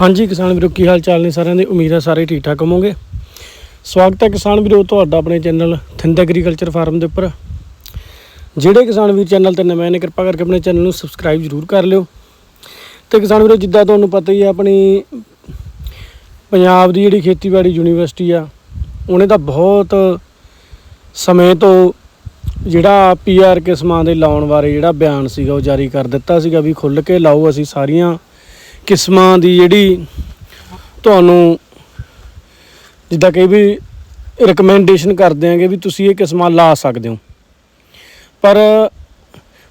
ਹਾਂਜੀ, ਕਿਸਾਨ ਵੀਰੋ, ਕੀ ਹਾਲ ਚਾਲ ਨੇ ਸਾਰਿਆਂ ਦੇ? ਉਮੀਦ ਹੈ ਸਾਰੇ ਠੀਕ ਠਾਕ ਹੋਵੋਗੇ। ਸਵਾਗਤ ਹੈ ਕਿਸਾਨ ਵੀਰੋ, ਤੁਹਾਡਾ ਆਪਣੇ ਚੈਨਲ ਥਿੰਦ ਐਗਰੀਕਲਚਰ ਫਾਰਮ ਦੇ ਉੱਪਰ। ਜਿਹੜੇ ਕਿਸਾਨ ਵੀਰ ਚੈਨਲ ਤੇ ਨਵੇਂ ਨੇ, ਕਿਰਪਾ ਕਰਕੇ ਆਪਣੇ ਚੈਨਲ ਨੂੰ ਸਬਸਕ੍ਰਾਈਬ ਜ਼ਰੂਰ ਕਰ ਲਿਓ। ਤੇ ਕਿਸਾਨ ਵੀਰੋ, ਜਿੱਦਾਂ ਤੁਹਾਨੂੰ ਪਤਾ ਹੀ ਹੈ, ਆਪਣੀ ਪੰਜਾਬ ਦੀ ਜਿਹੜੀ ਖੇਤੀਬਾੜੀ ਯੂਨੀਵਰਸਿਟੀ ਆ, ਉਹਨੇ ਤਾਂ ਬਹੁਤ ਸਮੇਂ ਤੋਂ ਜਿਹੜਾ ਪੀਆਰ ਕਿਸਮਾਂ ਦੇ ਲਾਉਣ ਬਾਰੇ ਜਿਹੜਾ ਬਿਆਨ ਸੀਗਾ, ਉਹ ਜਾਰੀ ਕਰ ਦਿੱਤਾ ਸੀਗਾ ਵੀ ਖੁੱਲ ਕੇ ਲਾਓ, ਅਸੀਂ ਸਾਰੀਆਂ ਕਿਸਮਾਂ ਦੀ ਜਿਹੜੀ ਤੁਹਾਨੂੰ ਜਿੱਦਾਂ ਕਿ ਵੀ ਰეკਮੈਂਡੇਸ਼ਨ ਕਰਦੇ ਆਂਗੇ ਵੀ ਤੁਸੀਂ ਇਹ ਕਿਸਮਾਂ ਲਾ ਸਕਦੇ ਹੋ। ਪਰ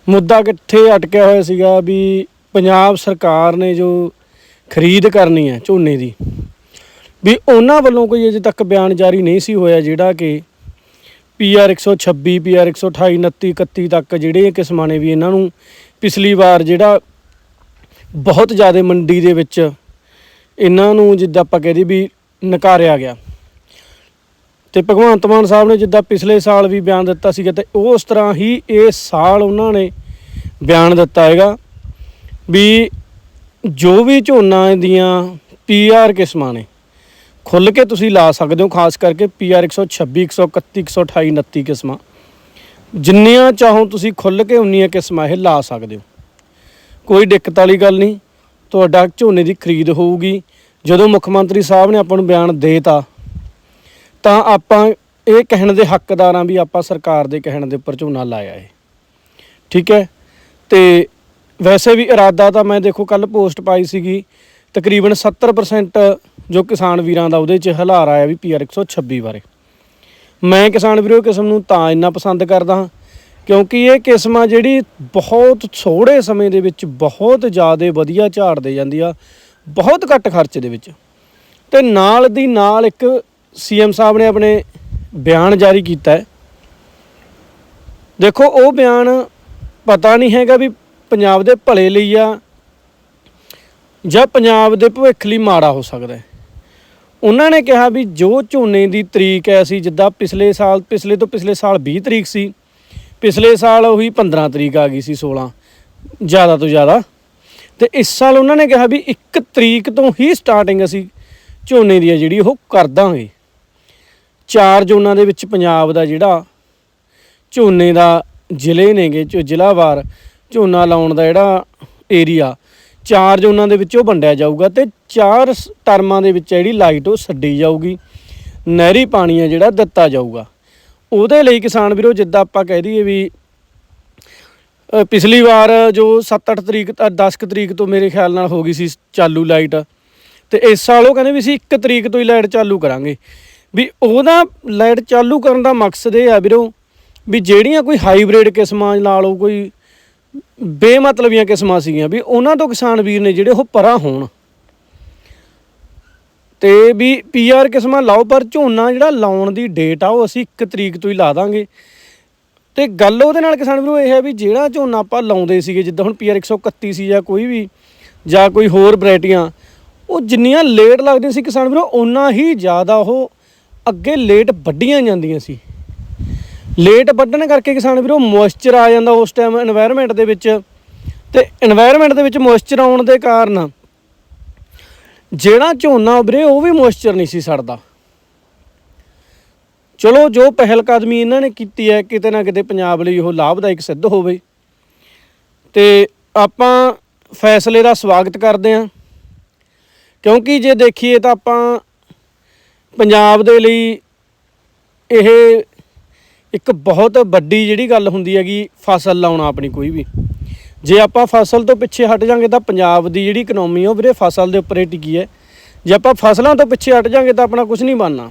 ਮੁੱਦਾ ਕਿੱਥੇ ਅਟਕਿਆ ਹੋਇਆ ਸੀਗਾ ਵੀ ਪੰਜਾਬ ਸਰਕਾਰ ਨੇ ਜੋ ਖਰੀਦ ਕਰਨੀ ਹੈ ਝੋਨੇ ਦੀ, ਵੀ ਉਹਨਾਂ ਵੱਲੋਂ ਕੋਈ ਅਜੇ ਤੱਕ ਬਿਆਨ ਜਾਰੀ ਨਹੀਂ ਸੀ ਹੋਇਆ ਜਿਹੜਾ ਕਿ ਪੀਆਰ 126 ਪੀਆਰ 128 29 31 ਤੱਕ ਜਿਹੜੇ ਕਿਸਮਾਂ ਨੇ ਵੀ ਇਹਨਾਂ ਨੂੰ ਪਿਛਲੀ ਵਾਰ ਜਿਹੜਾ ਬਹੁਤ ਜ਼ਿਆਦਾ ਮੰਡੀ ਦੇ ਵਿੱਚ ਇਹਨਾਂ ਨੂੰ ਜਿੱਦਾਂ ਆਪਾਂ ਕਹਦੇ ਵੀ ਨਕਾਰਿਆ ਗਿਆ। ਤੇ ਭਗਵੰਤ ਮਾਨ ਸਾਹਿਬ ਨੇ ਜਿੱਦਾਂ ਪਿਛਲੇ ਸਾਲ ਵੀ ਬਿਆਨ ਦਿੱਤਾ ਸੀਗਾ ਤੇ ਉਸ ਤਰ੍ਹਾਂ ਹੀ ਇਹ ਸਾਲ ਉਹਨਾਂ ਨੇ ਬਿਆਨ ਦਿੱਤਾ ਹੈਗਾ ਵੀ ਜੋ ਵੀ ਝੋਨਾ ਦੀਆਂ ਪੀਆਰ ਕਿਸਮਾਂ ਨੇ ਖੁੱਲ ਕੇ ਤੁਸੀਂ ਲਾ ਸਕਦੇ ਹੋ, ਖਾਸ ਕਰਕੇ ਪੀਆਰ 126 131 128 29 ਕਿਸਮਾਂ। ਜਿੰਨੀਆਂ ਚਾਹੋ ਤੁਸੀਂ ਖੁੱਲ ਕੇ ਉਨੀਆਂ ਕਿਸਮਾਂ ਇਹ ਲਾ ਸਕਦੇ ਹੋ। ਕੋਈ ਦਿੱਕਤ ਵਾਲੀ ਗੱਲ ਨਹੀਂ। ਤੁਹਾਡਾ ਝੋਨੇ ਦੀ ਖਰੀਦ ਹੋਊਗੀ। ਜਦੋਂ ਮੁੱਖ ਮੰਤਰੀ ਸਾਹਿਬ ਨੇ ਆਪਾਂ ਨੂੰ ਬਿਆਨ ਦੇਤਾ, ਤਾਂ ਆਪਾਂ ਇਹ ਕਹਿਣ ਦੇ ਹੱਕਦਾਰ ਹਾਂ ਵੀ ਆਪਾਂ ਸਰਕਾਰ ਦੇ ਕਹਿਣ ਦੇ ਉੱਪਰ ਝੋਨਾ ਲਾਇਆ ਹੈ ਠੀਕ ਹੈ? ਤੇ ਵੈਸੇ ਵੀ ਇਰਾਦਾ ਤਾਂ ਮੈਂ ਦੇਖੋ ਕੱਲ ਪੋਸਟ ਪਾਈ ਸੀਗੀ, ਤਕਰੀਬਨ 70% ਜੋ ਕਿਸਾਨ ਵੀਰਾਂ ਦਾ ਉਹਦੇ 'ਚ ਹਲਾਰ ਆਇਆ ਵੀ ਪੀਆਰ 126 ਬਾਰੇ। ਮੈਂ ਕਿਸਾਨ ਵੀਰੋ ਕਿਸਮ ਨੂੰ ਤਾਂ ਇੰਨਾ ਪਸੰਦ ਕਰਦਾ ਹਾਂ ਕਿਉਂਕਿ ਇਹ ਕਿਸਮ ਆ ਜਿਹੜੀ ਬਹੁਤ ਥੋੜੇ ਸਮੇਂ ਦੇ ਵਿੱਚ ਬਹੁਤ ਜ਼ਿਆਦਾ ਵਧੀਆ ਝਾੜ ਦੇ ਜਾਂਦੀ ਆ, ਬਹੁਤ ਘੱਟ ਖਰਚੇ ਦੇ ਵਿੱਚ। ਤੇ ਨਾਲ ਦੀ ਨਾਲ ਇੱਕ ਸੀਐਮ ਸਾਹਿਬ ਨੇ ਆਪਣੇ ਬਿਆਨ ਜਾਰੀ ਕੀਤਾ ਹੈ। ਦੇਖੋ, ਉਹ ਬਿਆਨ ਪਤਾ ਨਹੀਂ ਹੈਗਾ ਵੀ ਪੰਜਾਬ ਦੇ ਭਲੇ ਲਈ ਆ ਜਾਂ ਪੰਜਾਬ ਦੇ ਭਵਿੱਖ ਲਈ ਮਾੜਾ ਹੋ ਸਕਦਾ ਹੈ। ਉਹਨਾਂ ਨੇ ਕਿਹਾ ਵੀ ਜੋ ਝੋਨੇ ਦੀ ਤਰੀਕ ਐ ਸੀ, ਜਿੱਦਾਂ ਪਿਛਲੇ ਸਾਲ, ਪਿਛਲੇ ਤੋਂ ਪਿਛਲੇ ਸਾਲ 20 ਤਰੀਕ ਸੀ ਪਿਛਲੇ ਸਾਲ ਉਹੀ 15 ਤਰੀਕ ਆ ਗਈ ਸੀ 16 ਜ਼ਿਆਦਾ ਤੋਂ ਜ਼ਿਆਦਾ। ਤੇ ਇਸ ਸਾਲ ਉਹਨਾਂ ਨੇ ਕਿਹਾ ਵੀ 1 ਤਰੀਕ ਤੋਂ ਹੀ ਸਟਾਰਟਿੰਗ ਅਸੀਂ ਝੋਨੇ ਦੀ ਆ ਜਿਹੜੀ ਉਹ ਕਰ ਦਾਂਗੇ। ਚਾਰ ਜ਼ੋਨਾਂ ਦੇ ਵਿੱਚ ਪੰਜਾਬ ਦਾ ਜਿਹੜਾ ਝੋਨੇ ਦਾ ਜ਼ਿਲ੍ਹੇ ਨੇਗੇ, ਜੋ ਜ਼ਿਲ੍ਹਾਵਾਰ ਝੋਨਾ ਲਾਉਣ ਦਾ ਜਿਹੜਾ ਏਰੀਆ ਚਾਰ ਜ਼ੋਨਾਂ ਦੇ ਵਿੱਚ ਉਹ ਵੰਡਿਆ ਜਾਊਗਾ ਤੇ ਚਾਰ ਸ- ਟਰਮਾਂ ਦੇ ਵਿੱਚ ਜਿਹੜੀ ਲਾਈਟ ਉਹ ਛੱਡੀ ਜਾਊਗੀ। ਨਹਿਰੀ ਪਾਣੀ ਆ ਜਿਹੜਾ ਦਿੱਤਾ ਜਾਊਗਾ। ਉਹਦੇ ਲਈ ਕਿਸਾਨ ਵੀਰੋ, ਜਿੱਦਾਂ ਆਪਾਂ ਕਹਿ ਦਈਏ ਵੀ ਪਿਛਲੀ ਵਾਰ ਜੋ 7-8 ਤਰੀਕ ਤਾਂ 10 ਕੁ ਤਰੀਕ ਤੋਂ ਮੇਰੇ ਖਿਆਲ ਨਾਲ ਹੋ ਗਈ ਸੀ ਚਾਲੂ ਲਾਈਟ, ਤੇ ਇਸ ਸਾਲ ਉਹ ਕਹਿੰਦੇ ਵੀ ਅਸੀਂ 1 ਤਰੀਕ ਤੋਂ ਹੀ ਲਾਈਟ ਚਾਲੂ ਕਰਾਂਗੇ। ਵੀ ਉਹਦਾ ਲਾਈਟ ਚਾਲੂ ਕਰਨ ਦਾ ਮਕਸਦ ਇਹ ਆ ਵੀਰੋ, ਵੀ ਜਿਹੜੀਆਂ ਕੋਈ ਹਾਈਬ੍ਰਿਡ ਕਿਸਮਾਂ ਲਾ ਲਓ ਕੋਈ ਬੇਮਤਲਬੀਆਂ ਕਿਸਮਾਂ ਸੀਗੀਆਂ, ਵੀ ਉਹਨਾਂ ਤੋਂ ਕਿਸਾਨ ਵੀਰ ਨੇ ਜਿਹੜੇ ਉਹ ਪਰਾਂ ਹੋਣ। ਤੇ ਵੀ ਪੀਆਰ ਕਿਸਮਾਂ ਲਾਓ, ਪਰ ਝੋਨਾ ਜਿਹੜਾ ਲਾਉਣ ਦੀ ਡੇਟ ਆ, ਉਹ ਅਸੀਂ 1 ਤਰੀਕ ਤੋਂ ਹੀ ਲਾ ਦਾਂਗੇ। ਤੇ ਗੱਲ ਉਹਦੇ ਨਾਲ ਕਿਸਾਨ ਵੀਰੋ ਇਹ ਹੈ ਵੀ ਜਿਹੜਾ ਝੋਨਾ ਆਪਾਂ ਲਾਉਂਦੇ ਸੀਗੇ, ਜਿੱਦਾਂ ਹੁਣ ਪੀਆਰ 131 ਸੀ ਜਾਂ ਕੋਈ ਵੀ, ਜਾਂ ਕੋਈ ਹੋਰ ਵੈਰਾਈਟੀਆਂ, ਉਹ ਜਿੰਨੀਆਂ ਲੇਟ ਲੱਗਦੀਆਂ ਸੀ ਕਿਸਾਨ ਵੀਰੋ ਉਨਾ ਹੀ ਜ਼ਿਆਦਾ ਉਹ ਅੱਗੇ ਲੇਟ ਵੱਡੀਆਂ ਜਾਂਦੀਆਂ ਸੀ। ਲੇਟ ਵੱਢਣ ਕਰਕੇ ਕਿਸਾਨ ਵੀਰੋ ਮੋਇਸਚਰ ਆ ਜਾਂਦਾ ਉਸ ਟਾਈਮ এনवायरमेंट ਦੇ ਵਿੱਚ। ਤੇ এনवायरमेंट ਦੇ ਵਿੱਚ ਮੋਇਸਚਰ ਆਉਣ ਦੇ ਕਾਰਨ ਜਿਹੜਾ ਝੋਨਾ ਵੀਰੇ ਉਹ ਵੀ ਮੋਇਸਚਰ ਨਹੀਂ ਸੀ ਸੜਦਾ। ਚਲੋ, ਜੋ ਪਹਿਲ ਕਦਮੀ ਇਹਨਾਂ ਨੇ ਕੀਤੀ ਹੈ, ਕਿਤੇ ਨਾ ਕਿਤੇ ਪੰਜਾਬ ਲਈ ਉਹ ਲਾਭਦਾਇਕ ਸਿੱਧ ਹੋਵੇ। ਤੇ ਆਪਾਂ ਫੈਸਲੇ ਦਾ ਸਵਾਗਤ ਕਰਦੇ ਹਾਂ। ਕਿਉਂਕਿ ਜੇ ਦੇਖੀਏ ਤਾਂ ਆਪਾਂ ਪੰਜਾਬ ਦੇ ਲਈ ਇਹ ਇੱਕ ਬਹੁਤ ਵੱਡੀ ਜਿਹੜੀ ਗੱਲ ਹੁੰਦੀ ਹੈਗੀ, ਫਸਲ ਲਾਉਣਾ ਆਪਣੀ ਕੋਈ ਵੀ। ਜੇ ਆਪਾਂ ਫਸਲ ਤੋਂ ਪਿੱਛੇ ਹਟ ਜਾਾਂਗੇ ਤਾਂ ਪੰਜਾਬ ਦੀ ਜਿਹੜੀ ਇਕਨੋਮੀ ਉਹ ਵੀਰੇ ਫਸਲ ਦੇ ਉੱਪਰ ਹੀ ਟਿਕੀ ਹੈ। ਜੇ ਆਪਾਂ ਫਸਲਾਂ ਤੋਂ ਪਿੱਛੇ ਹਟ ਜਾਾਂਗੇ ਤਾਂ ਆਪਣਾ ਕੁਝ ਨਹੀਂ ਬਣਨਾ।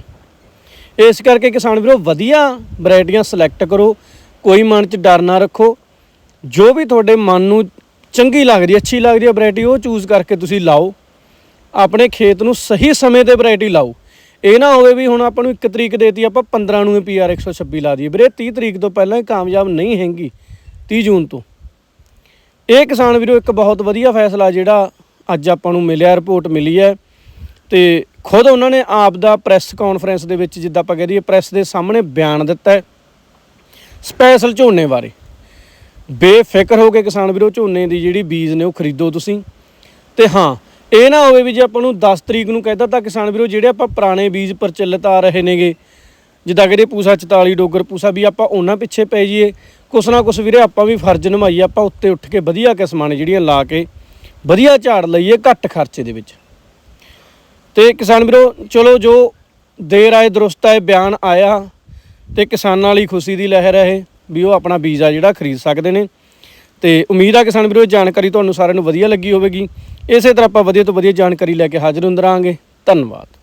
ਇਸ ਕਰਕੇ ਕਿਸਾਨ ਵੀਰੋ ਵਧੀਆ ਵੈਰਾਈਟੀਆਂ ਸਿਲੈਕਟ ਕਰੋ, ਕੋਈ ਮਨ 'ਚ ਡਰ ਨਾ ਰੱਖੋ। ਜੋ ਵੀ ਤੁਹਾਡੇ ਮਨ ਨੂੰ ਚੰਗੀ ਲੱਗਦੀ ਅੱਛੀ ਲੱਗਦੀ ਹੈ ਵੈਰਾਈਟੀ, ਉਹ ਚੂਜ਼ ਕਰਕੇ ਤੁਸੀਂ ਲਾਓ। ਆਪਣੇ ਖੇਤ ਨੂੰ ਸਹੀ ਸਮੇਂ ਤੇ ਵੈਰਾਈਟੀ ਲਾਓ। ਇਹ ਨਾ ਹੋਵੇ ਵੀ ਹੁਣ ਆਪਾਂ ਨੂੰ 1 ਤਰੀਕ ਦੇਤੀ, ਆਪਾਂ 15 ਨੂੰ ਪੀਆਰ 126 ਲਾ ਦਈਏ। ਵੀਰੇ 30 ਤਰੀਕ ਤੋਂ ਪਹਿਲਾਂ ਇਹ ਕਾਮਯਾਬ ਨਹੀਂ ਹੈਗੀ 30 ਜੂਨ ਤੋਂ। ਇਹ ਕਿਸਾਨ ਵੀਰੋ ਇੱਕ ਬਹੁਤ ਵਧੀਆ ਫੈਸਲਾ ਜਿਹੜਾ ਅੱਜ ਆਪਾਂ ਨੂੰ ਮਿਲਿਆ, ਰਿਪੋਰਟ ਮਿਲੀ ਹੈ ਤੇ ਖੁਦ ਉਹਨਾਂ ਨੇ ਆਪ ਦਾ ਪ੍ਰੈਸ ਕਾਨਫਰੰਸ ਦੇ ਵਿੱਚ ਜਿੱਦਾਂ ਆਪਾਂ ਕਹਿ ਦਈਏ ਪ੍ਰੈਸ ਦੇ ਸਾਹਮਣੇ ਬਿਆਨ ਦਿੱਤਾ ਹੈ ਸਪੈਸ਼ਲ ਝੋਨੇ ਬਾਰੇ। ਬੇਫਿਕਰ ਹੋ ਕੇ ਕਿਸਾਨ ਵੀਰੋ ਝੋਨੇ ਦੀ ਜਿਹੜੀ ਬੀਜ ਨੇ ਉਹ ਖਰੀਦੋ ਤੁਸੀਂ। ਤੇ ਹਾਂ, ਇਹ ਨਾ ਹੋਵੇ ਵੀ ਜੇ ਆਪਾਂ ਨੂੰ 10 ਤਰੀਕ ਨੂੰ ਕਹਿਤਾ ਤਾਂ ਕਿਸਾਨ ਵੀਰੋ ਜਿਹੜੇ ਆਪਾਂ ਪੁਰਾਣੇ ਬੀਜ ਪ੍ਰਚਲਿਤ ਆ ਰਹੇ ਨੇਗੇ, ਜਿੱਦਾਂ ਕਿ ਪੂਸਾ 44 ਡੋਗਰ ਪੂਸਾ ਵੀ ਆਪਾਂ ਉਹਨਾਂ ਪਿੱਛੇ ਪੈ ਜਾਈਏ। ਕੁਛ ਨਾ ਕੁਛ ਵੀਰੇ ਆਪਾਂ ਵੀ ਫਰਜ਼ ਨਿਭਾਈਏ, ਆਪਾਂ ਉੱਤੇ ਉੱਠ ਕੇ ਵਧੀਆ ਕਿਸਮਾਂ ਨੇ ਜਿਹੜੀਆਂ ਲਾ ਕੇ ਵਧੀਆ ਝਾੜ ਲਈਏ ਘੱਟ ਖਰਚੇ ਦੇ ਵਿੱਚ। ਤੇ ਕਿਸਾਨ ਵੀਰੋ, ਚਲੋ ਜੋ ਦੇਰ ਆਏ ਦਰੁਸਤ ਆਏ ਬਿਆਨ ਆਇਆ, ਤੇ ਕਿਸਾਨਾਂ ਲਈ ਖੁਸ਼ੀ ਦੀ ਲਹਿਰ ਹੈ ਇਹ, ਵੀ ਉਹ ਆਪਣਾ ਬੀਜ ਆ ਜਿਹੜਾ ਖਰੀਦ ਸਕਦੇ ਨੇ। ਤੇ ਉਮੀਦ ਆ ਕਿਸਾਨ ਵੀਰੋ, ਇਹ ਜਾਣਕਾਰੀ ਤੁਹਾਨੂੰ ਸਾਰਿਆਂ ਨੂੰ ਵਧੀਆ ਲੱਗੀ ਹੋਵੇਗੀ। ਇਸੇ ਤਰ੍ਹਾਂ ਆਪਾਂ ਵਧੀਆ ਤੋਂ ਵਧੀਆ ਜਾਣਕਾਰੀ ਲੈ ਕੇ ਹਾਜ਼ਰ ਹੁੰਦੇ ਰਹਾਂਗੇ। ਧੰਨਵਾਦ।